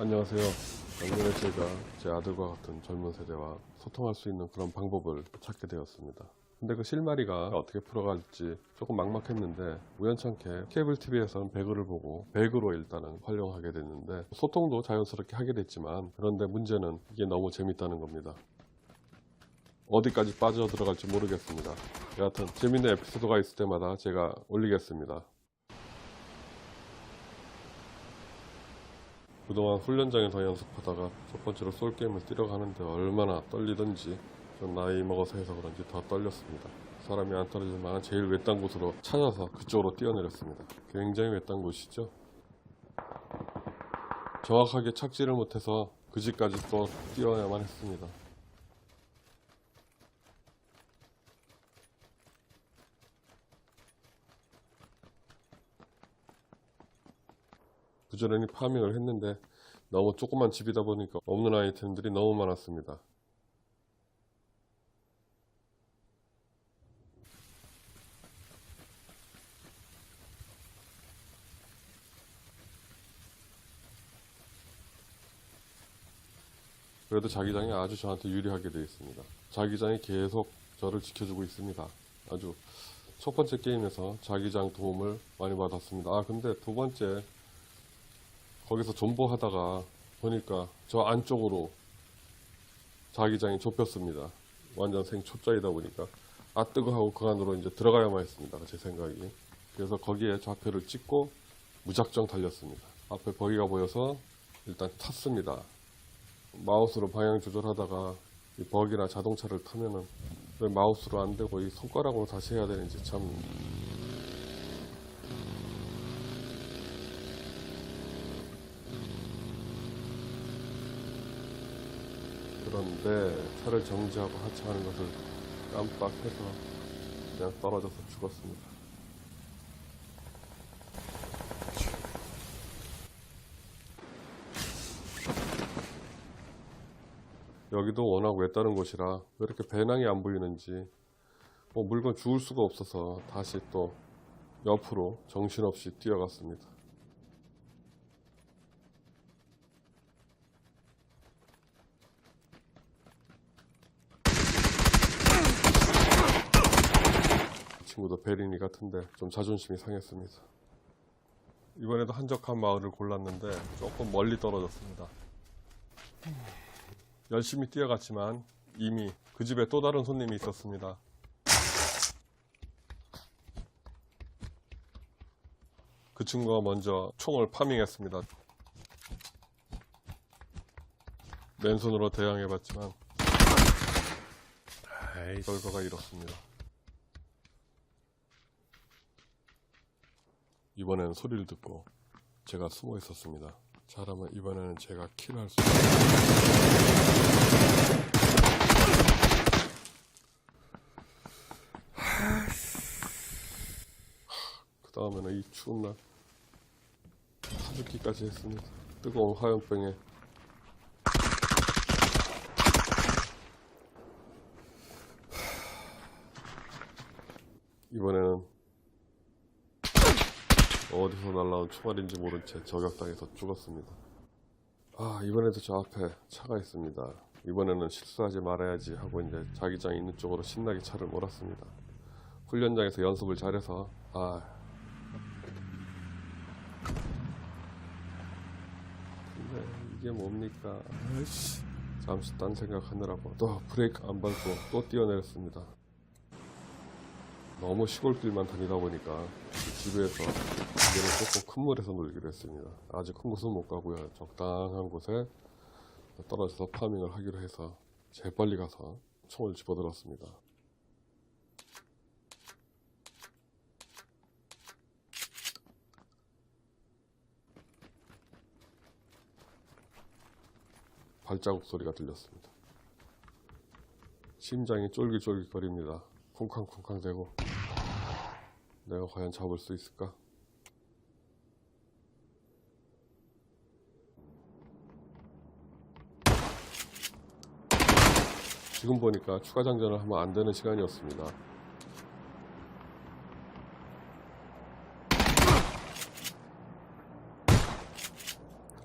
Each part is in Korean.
안녕하세요. 작년에 제가 제 아들과 같은 젊은 세대와 소통할 수 있는 그런 방법을 찾게 되었습니다. 근데 그 실마리가 어떻게 풀어갈지 조금 막막했는데 우연찮게 케이블 TV에서는 배그를 보고 배그로 일단은 활용하게 됐는데 소통도 자연스럽게 하게 됐지만 그런데 문제는 이게 너무 재밌다는 겁니다. 어디까지 빠져 들어갈지 모르겠습니다. 여하튼 재밌는 에피소드가 있을 때마다 제가 올리겠습니다. 그동안 훈련장에서 연습하다가 첫 번째로 솔게임을 뛰러 가는데 얼마나 떨리던지 좀 나이 먹어서 해서 그런지 더 떨렸습니다. 사람이 안 떨어질 만한 제일 외딴 곳으로 찾아서 그쪽으로 뛰어내렸습니다. 굉장히 외딴 곳이죠. 정확하게 착지를 못해서 그 집까지 또 뛰어야만 했습니다. 부지런히 파밍을 했는데 너무 조그만 집이다 보니까 없는 아이템들이 너무 많았습니다. 그래도 자기장이 아주 저한테 유리하게 되어 있습니다. 자기장이 계속 저를 지켜주고 있습니다. 아주 첫 번째 게임에서 자기장 도움을 많이 받았습니다. 아 근데 두 번째 거기서 존버하다가 보니까 저 안쪽으로 자기장이 좁혔습니다. 완전 생초짜이다 보니까 아 뜨거 하고 그 안으로 이제 들어가야만 했습니다. 제 생각이. 그래서 거기에 좌표를 찍고 무작정 달렸습니다. 앞에 버기가 보여서 일단 탔습니다. 마우스로 방향 조절하다가 이 버기나 자동차를 타면은 왜 마우스로 안 되고 이 손가락으로 다시 해야 되는지 참 그런데 차를 정지하고 하차하는 것을 깜빡해서 그냥 떨어져서 죽었습니다. 여기도 워낙 외따른 곳이라 왜 이렇게 배낭이 안 보이는지 뭐 물건 주울 수가 없어서 다시 또 옆으로 정신없이 뛰어갔습니다. 친구도 베리니 같은데 좀 자존심이 상했습니다. 이번에도 한적한 마을을 골랐는데 조금 멀리 떨어졌습니다. 열심히 뛰어갔지만 이미 그 집에 또 다른 손님이 있었습니다. 그 친구가 먼저 총을 파밍했습니다. 맨손으로 대항해봤지만 결과가 이렇습니다. 이번엔 소리를 듣고 제가 숨어 있었습니다. 잘하면 이번에는 제가 킬할 수. 그 다음에는 이 추운 날 사죽기까지 했습니다. 뜨거운 화염병에 이번에는 어디서 날라온 총알인지 모른 채 저격당해서 죽었습니다. 아 이번에도 저 앞에 차가 있습니다. 이번에는 실수하지 말아야지 하고 이제 자기장 있는 쪽으로 신나게 차를 몰았습니다. 훈련장에서 연습을 잘해서 아 근데 이게 뭡니까 잠시 딴 생각하느라고 또 브레이크 안 밟고 또 뛰어내렸습니다. 너무 시골길만 다니다 보니까 집에서 이제는 조금 큰 물에서 놀기로 했습니다. 아직 큰 곳은 못 가고요. 적당한 곳에 떨어져서 파밍을 하기로 해서 재빨리 가서 총을 집어들었습니다. 발자국 소리가 들렸습니다. 심장이 쫄깃쫄깃거립니다. 쿵쾅쿵쾅 대고 내가 과연 잡을 수 있을까? 지금 보니까 추가 장전을 하면 안 되는 시간이었습니다.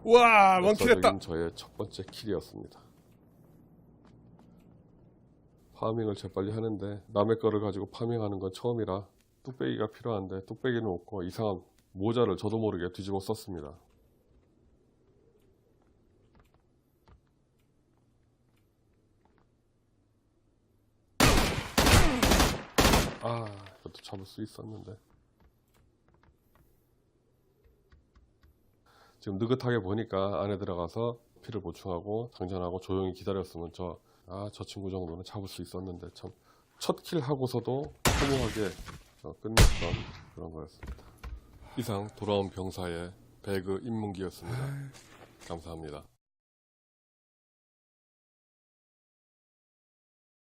와, 원킬했다. 저의 첫 번째 킬이었습니다. 파밍을 재빨리 하는데 남의 거를 가지고 파밍하는 건 처음이라 뚝배기가 필요한데 뚝배기는 없고 이상한 모자를 저도 모르게 뒤집어 썼습니다. 아, 이것도 잡을 수 있었는데. 지금 느긋하게 보니까 안에 들어가서 피를 보충하고 장전하고 조용히 기다렸으면 저, 아, 저 친구 정도는 잡을 수 있었는데 참, 첫 킬 하고서도 허무하게 어, 끝냈던 그런 거였습니다. 이상 돌아온 병사의 배그 입문기였습니다. 감사합니다.